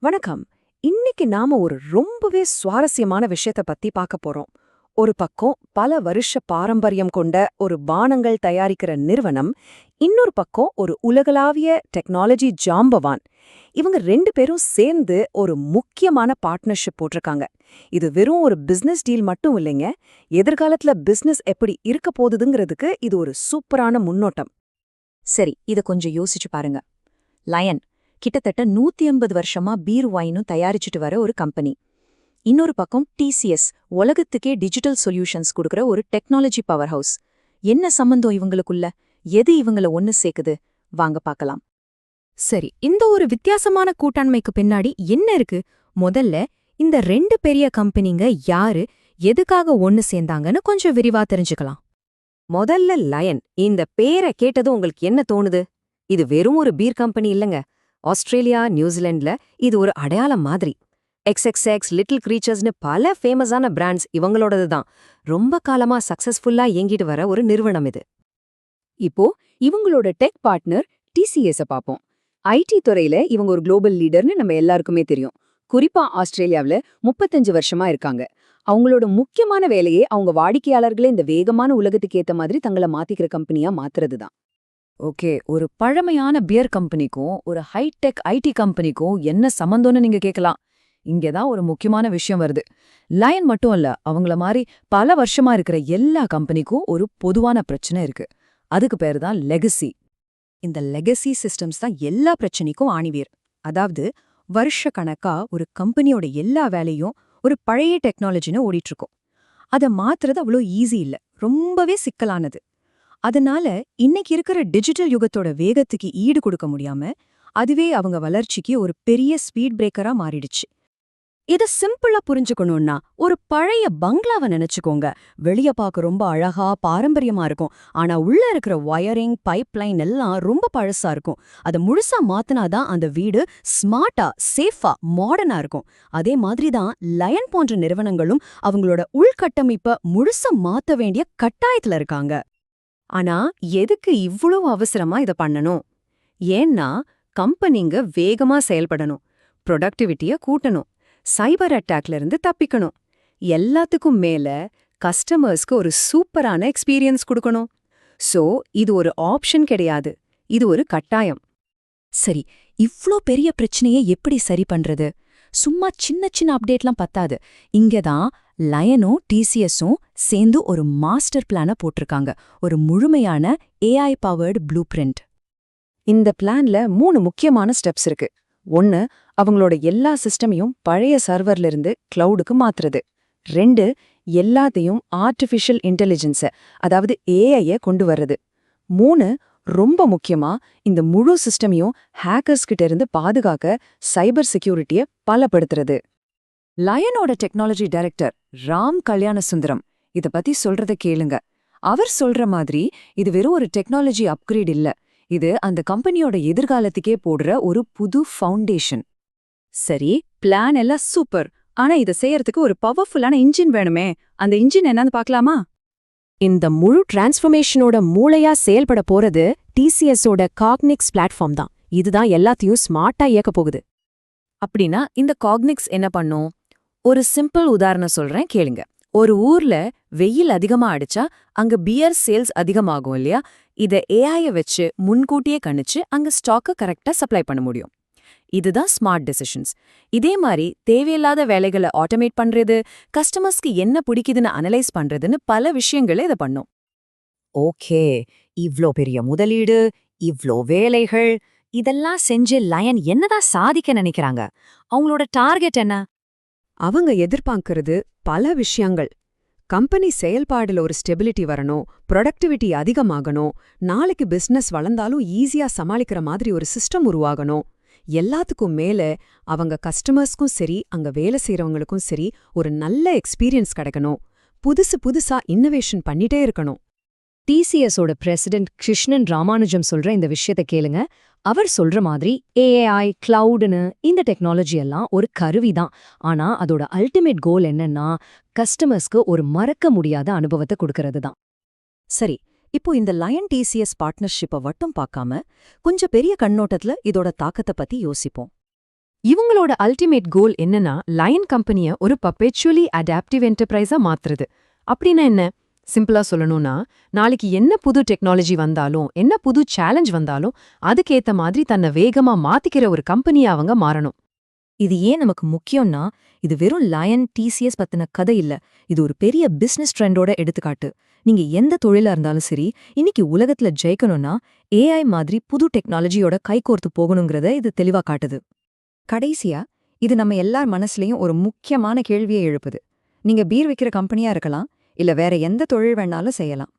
வணக்கம். இன்னைக்கு நாம ஒரு ரொம்பவே சுவாரஸ்யமான விஷயத்த பத்தி பார்க்க போறோம். ஒரு பக்கம் பல வருஷ பாரம்பரியம் கொண்ட ஒரு பானங்கள் தயாரிக்கிற நிறுவனம் இன்னொரு பக்கம் ஒரு உலகளாவிய டெக்னாலஜி ஜாம்பவான். இவங்க ரெண்டு பேரும் சேர்ந்து ஒரு முக்கியமான பார்ட்னர்ஷிப் போட்டிருக்காங்க. இது வெறும் ஒரு பிசினஸ் டீல் மட்டும் இல்லைங்க. எதிர்காலத்துல பிசினஸ் எப்படி இருக்க போகுதுங்கிறதுக்கு இது ஒரு சூப்பரான முன்னோட்டம். சரி இத கொஞ்சம் யோசிச்சு பாருங்க. லயன் கிட்டத்தட்ட நூத்தி ஐம்பது வருஷமா பீர் வைனும் தயாரிச்சுட்டு வர ஒரு கம்பெனி. இன்னொரு பக்கம் டிசிஎஸ் உலகத்துக்கே டிஜிட்டல் சொல்யூஷன்ஸ் கொடுக்குற ஒரு டெக்னாலஜி பவர் ஹவுஸ் என்ன சம்பந்தம் இவங்களுக்குள்ள? எது இவங்கள ஒன்னு சேர்க்குது? வாங்க பார்க்கலாம். சரி இந்த ஒரு வித்தியாசமான கூட்டாண்மைக்கு பின்னாடி என்ன இருக்கு? முதல்ல இந்த ரெண்டு பெரிய கம்பெனிங்க யாரு? எதுக்காக ஒன்னு சேர்ந்தாங்கன்னு கொஞ்சம் விரிவா தெரிஞ்சுக்கலாம். முதல்ல லயன் இந்த பேரை கேட்டதும் உங்களுக்கு என்ன தோணுது? இது வெறும் ஒரு பீர் கம்பெனி இல்லைங்க. ஆஸ்திரேலியா நியூசிலாண்டில் இது ஒரு அடையாளம் மாதிரி. எக்ஸ்எக்ஸ்எக்ஸ் லிட்டில் கிரீச்சர்ஸ்னு பல ஃபேமஸான பிராண்ட்ஸ் இவங்களோடது தான் ரொம்ப காலமா சக்ஸஸ்ஃபுல்லாக இயங்கிட்டு வர ஒரு நிறுவனம் இது. இப்போ இவங்களோட டெக் பார்ட்னர் டிசிஎஸை பாப்போம் ஐடி துறையில இவங்க ஒரு குளோபல் லீடர்னு நம்ம எல்லாருக்குமே தெரியும். குறிப்பா ஆஸ்திரேலியாவில் முப்பத்தஞ்சு வருஷமா இருக்காங்க. அவங்களோட முக்கியமான வேலையே அவங்க வாடிக்கையாளர்களை இந்த வேகமான உலகத்துக்கு ஏத்த மாதிரி தங்களை மாத்திக்கிற கம்பெனியா மாத்துறது தான் ஓகே ஒரு பழமையான பியர் கம்பெனிக்கும் ஒரு ஹைடெக் ஐடி கம்பெனிக்கும் என்ன சம்மந்தம்னு நீங்க கேட்கலாம் இங்கதான் ஒரு முக்கியமான விஷயம் வருது. லயன் மட்டும் இல்ல அவங்கள மாதிரி பல வருஷமா இருக்கிற எல்லா கம்பெனிக்கும் ஒரு பொதுவான பிரச்சனை இருக்கு. அதுக்கு பேரு தான் லெகசி இந்த லெகசி சிஸ்டம்ஸ் தான் எல்லா பிரச்சனைக்கும் ஆணிவேர். அதாவது வருஷ கணக்கா ஒரு கம்பெனியோட எல்லா வேலையும் ஒரு பழைய டெக்னாலஜின்னு ஓடிட்டு இருக்கும். அதை மாத்துறது அவ்வளோ ஈஸி இல்ல. ரொம்பவே சிக்கலானது. அதனால இன்னைக்கு இருக்கிற டிஜிட்டல் யுகத்தோட வேகத்துக்கு ஈடு கொடுக்க முடியாம அதுவே அவங்க வளர்ச்சிக்கு ஒரு பெரிய ஸ்பீட் பிரேக்கரா மாறிடுச்சு. இத சிம்பிளா புரிஞ்சுக்கணும்னா ஒரு பழைய பங்களாவை நினைச்சுக்கோங்க. வெளிய பார்க்க ரொம்ப அழகா பாரம்பரியமா இருக்கும். ஆனா உள்ள இருக்கிற வயரிங் பைப்லைன் எல்லாம் ரொம்ப பழசா இருக்கும். அதை முழுசா மாத்தினாதான் அந்த வீடு ஸ்மார்ட்டா சேஃபா மாடர்னா இருக்கும். அதே மாதிரி தான் லயன் போன்ற நிறுவனங்களும் அவங்களோட உள்கட்டமைப்ப முழுசா மாத்த வேண்டிய கட்டாயத்துல இருக்காங்க. ஆனா எதுக்கு இவ்வளவு அவசரமா இத பண்ணணும்? ஏன்னா கம்பெனிங்க வேகமா செயல்படணும் ப்ரொடக்டிவிட்டிய கூட்டணும் சைபர் அட்டாக்ல இருந்து தப்பிக்கணும். எல்லாத்துக்கும் மேல கஸ்டமர்ஸ்க்கு ஒரு சூப்பரான எக்ஸ்பீரியன்ஸ் கொடுக்கணும். சோ இது ஒரு ஆப்ஷன் கிடையாது. இது ஒரு கட்டாயம். சரி இவ்ளோ பெரிய பிரச்சனையை எப்படி சரி பண்றது? சும்மா சின்ன சின்ன அப்டேட்லாம் பத்தாது. இங்கதான் லயனும் டிசிஎஸும் சேர்ந்து ஒரு மாஸ்டர் பிளான போட்டிருக்காங்க. ஒரு முழுமையான ஏஐ பவர்டு ப்ளூ பிரிண்ட் இந்த பிளான்ல மூணு முக்கியமான ஸ்டெப்ஸ் இருக்கு. ஒன்னு அவங்களோட எல்லா சிஸ்டமையும் பழைய சர்வர்ல இருந்து கிளவுடுக்கு மாத்துறது. ரெண்டு எல்லாத்தையும் ஆர்டிஃபிஷியல் இன்டெலிஜென்ஸ அதாவது ஏஐய கொண்டு வர்றது. மூணு ரொம்ப முக்கியமா இந்த முழு சிஸ்டமையும் ஹேக்கர்ஸ் கிட்ட இருந்து பாதுகாக்க சைபர் செக்யூரிட்டிய பலப்படுத்துறது. லயனோட technology director Ram Kalyanasundaram இத பத்தி சொல்றத கேளுங்க. அவர் சொல்ற மாதிரி இது வெறும் ஒரு டெக்னாலஜி அப்கிரேட் இல்ல. இது அந்த கம்பெனியோட எதிர்காலத்துக்கே போடுற ஒரு புது ஃபவுண்டேஷன் சரி பிளான் எல்லாம் சூப்பர் ஆனா இத செய்யறதுக்கு ஒரு பவர்ஃபுல்லான இன்ஜின் வேணுமே. அந்த இன்ஜின் என்னன்னு பார்க்கலாமா? இந்த முழு டிரான்ஸ்ஃபர்மேஷனோட மூளையா செயல்பட போறது டிசிஎஸோட காக்னிக்ஸ் பிளாட்ஃபார்ம் தான். இதுதான் எல்லாத்தையும் ஸ்மார்ட்டா இயக்க போகுது. அப்படின்னா இந்த காக்னிக்ஸ் என்ன பண்ணும்? ஒரு சிம்பிள் உதாரணம் சொல்றேன் கேளுங்க. ஒரு ஊர்ல வெயில் அதிகமா அடிச்சா அங்க பியர் சேல்ஸ் அதிகமாகும் இல்லையா? இத ஏஐய வச்சு முன்கூட்டியே கணிச்சு அங்க ஸ்டாக்க கரெக்டா சப்ளை பண்ண முடியும். இதுதான் ஸ்மார்ட் டெசிஷன்ஸ் இதே மாதிரி தேவையில்லாத வேலைகளை ஆட்டோமேட் பண்றது கஸ்டமர்ஸ்க்கு என்ன பிடிக்குதுன்னு அனலைஸ் பண்றதுன்னு பல விஷயங்களை இதை பண்ணும். ஓகே இவ்ளோ பெரிய முதலீடு இவ்ளோ வேலைகள் இதெல்லாம் செஞ்சு லயன் என்னதான் சாதிக்க நினைக்கிறாங்க? அவங்களோட டார்கெட் என்ன? அவங்க எதிர்பார்க்கறது பல விஷயங்கள். கம்பெனி செயல்பாடுல ஒரு ஸ்டெபிலிட்டி வரணும் ப்ரொடக்டிவிட்டி அதிகமாகணும் நாளைக்கு பிசினஸ் வளர்ந்தாலும் ஈஸியா சமாளிக்கிற மாதிரி ஒரு சிஸ்டம் உருவாகணும். எல்லாத்துக்கும் மேல அவங்க கஸ்டமர்ஸ்க்கும் சரி அங்க வேலை செய்றவங்களுக்கும் சரி ஒரு நல்ல எக்ஸ்பீரியன்ஸ் கிடைக்கணும். புதுசு புதுசா இன்னோவேஷன் பண்ணிட்டே இருக்கணும். டிசிஎஸோட பிரசிடென்ட் கிருஷ்ணன் ராமானுஜம் சொல்ற இந்த விஷயத்த கேளுங்க. அவர் சொல்ற மாதிரி ஏஐ கிளவுடுன்னு இந்த டெக்னாலஜி எல்லாம் ஒரு கருவி தான் ஆனா அதோட அல்டிமேட் கோல் என்னன்னா கஸ்டமர்ஸ்க்கு ஒரு மறக்க முடியாத அனுபவத்தை கொடுக்கறது தான் சரி இப்போ இந்த லயன் டிசிஎஸ் பார்ட்னர்ஷிப்பை மட்டும் பார்க்காம கொஞ்சம் பெரிய கண்ணோட்டத்துல இதோட தாக்கத்தை பத்தி யோசிப்போம். இவங்களோட அல்டிமேட் கோல் என்னன்னா லயன் கம்பெனிய ஒரு பப்பேச்சுவலி அடாப்டிவ் என்டர்பிரைஸா மாத்துறது. அப்படின்னா என்ன? சிம்பிளா சொல்லணும்னா நாளைக்கு என்ன புது டெக்னாலஜி வந்தாலும் என்ன புது சேலஞ்ச் வந்தாலும் அதுக்கேத்த மாதிரி தன்னை வேகமா மாத்திக்கிற ஒரு கம்பெனியா அவங்க மாறணும். இது ஏன் நமக்கு முக்கியம்னா இது வெறும் லயன் டிசிஎஸ் பத்தின கதை இல்ல. இது ஒரு பெரிய பிசினஸ் ட்ரெண்டோட எடுத்துக்காட்டு. நீங்க எந்த தொழிலா இருந்தாலும் சரி இன்னைக்கு உலகத்துல ஜெயிக்கணும்னா ஏஐ மாதிரி புது டெக்னாலஜியோட கைகோர்த்து போகணுங்கிறத இது தெளிவா காட்டுது. கடைசியா இது நம்ம எல்லார் மனசுலயும் ஒரு முக்கியமான கேள்வியை எழுப்புது. நீங்க பீர் விற்கிற கம்பெனியா இருக்கலாம் இல்ல வேற எந்த தொழில் வேணாலும் செய்யலாம்.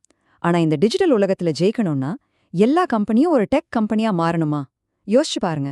ஆனா இந்த டிஜிட்டல் உலகத்துல ஜெயிக்கணும்னா எல்லா கம்பெனியும் ஒரு டெக் கம்பெனியா மாறணுமா? யோசிச்சு பாருங்க.